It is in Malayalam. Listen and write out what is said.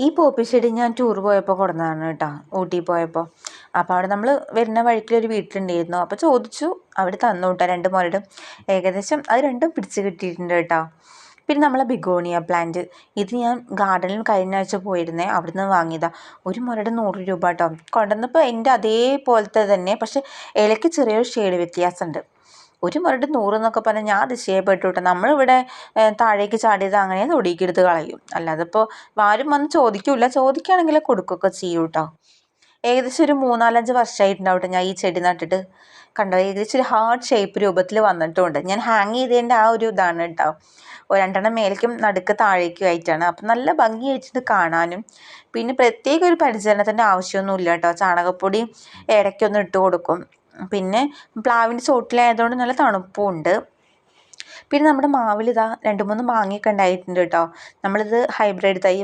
ഈ പോപ്പി ചെടി ഞാൻ ടൂർ പോയപ്പോൾ കൊടുന്നതാണ് കേട്ടോ ഊട്ടി പോയപ്പോൾ അപ്പോൾ അവിടെ നമ്മൾ വരുന്ന വഴിക്കൊരു വീട്ടിലുണ്ടായിരുന്നു. അപ്പോൾ ചോദിച്ചു അവിടെ തന്നു കേട്ടോ രണ്ട് മുരടും. ഏകദേശം അത് രണ്ടും പിടിച്ച് കിട്ടിയിട്ടുണ്ട് കേട്ടോ. പിന്നെ നമ്മളെ ബിഗോണിയ പ്ലാന്റ് ഇത് ഞാൻ ഗാർഡനിൽ കഴിഞ്ഞ ആഴ്ച പോയിരുന്നേ അവിടുന്ന് വാങ്ങിയതാണ് ഒരു മുരട് നൂറ് രൂപ കേട്ടോ. കൊണ്ടുവന്നപ്പോൾ എന്റെ അതേപോലത്തെ തന്നെ പക്ഷേ ഇലയ്ക്ക് ചെറിയൊരു ഷെയ്ഡ് വ്യത്യാസമുണ്ട്. ഒരു മുരട് നൂറ് എന്നൊക്കെ പറഞ്ഞാൽ ഞാൻ അതിശയപ്പെട്ടു നമ്മളിവിടെ താഴേക്ക് ചാടിയത് അങ്ങനെ തൊടിക്കെടുത്ത് കളയും. അല്ലാതെ ഇപ്പോൾ ആരും വന്ന് ചോദിക്കില്ല. ചോദിക്കുകയാണെങ്കിൽ കൊടുക്കുകയൊക്കെ ചെയ്യും കേട്ടോ ഏകദേശം ഒരു മൂന്നാലഞ്ച് വർഷമായിട്ടുണ്ടാവും കേട്ടോ ഞാൻ ഈ ചെടി നട്ടിട്ട്. കണ്ടോ? ഏകദേശം ഒരു ഹാർട്ട് ഷേപ്പ് രൂപത്തിൽ വന്നിട്ടുണ്ട്. ഞാൻ ഹാങ് ചെയ്തതിന്റെ ആ ഒരു ഇതാണ് കേട്ടോ രണ്ടെണ്ണം മേലേക്കും നടുക്ക് താഴേക്കും ആയിട്ടാണ്. അപ്പം നല്ല ഭംഗിയായിട്ടുണ്ട് കാണാനും. പിന്നെ പ്രത്യേക ഒരു പരിചരണത്തിന്റെ ആവശ്യമൊന്നുമില്ല കേട്ടോ ചാണകപ്പൊടി ഇടയ്ക്കൊന്ന് ഇട്ട് കൊടുക്കും. പിന്നെ പ്ലാവിന്റെ ചോട്ടിലായതുകൊണ്ട് നല്ല തണുപ്പും ഉണ്ട് പിന്നെ നമ്മുടെ മാവിൽ ഇതാ രണ്ട് മൂന്ന് മാങ്ങയൊക്കെ ഉണ്ടായിട്ടുണ്ട് കേട്ടോ. നമ്മളിത് ഹൈബ്രിഡ് തൈ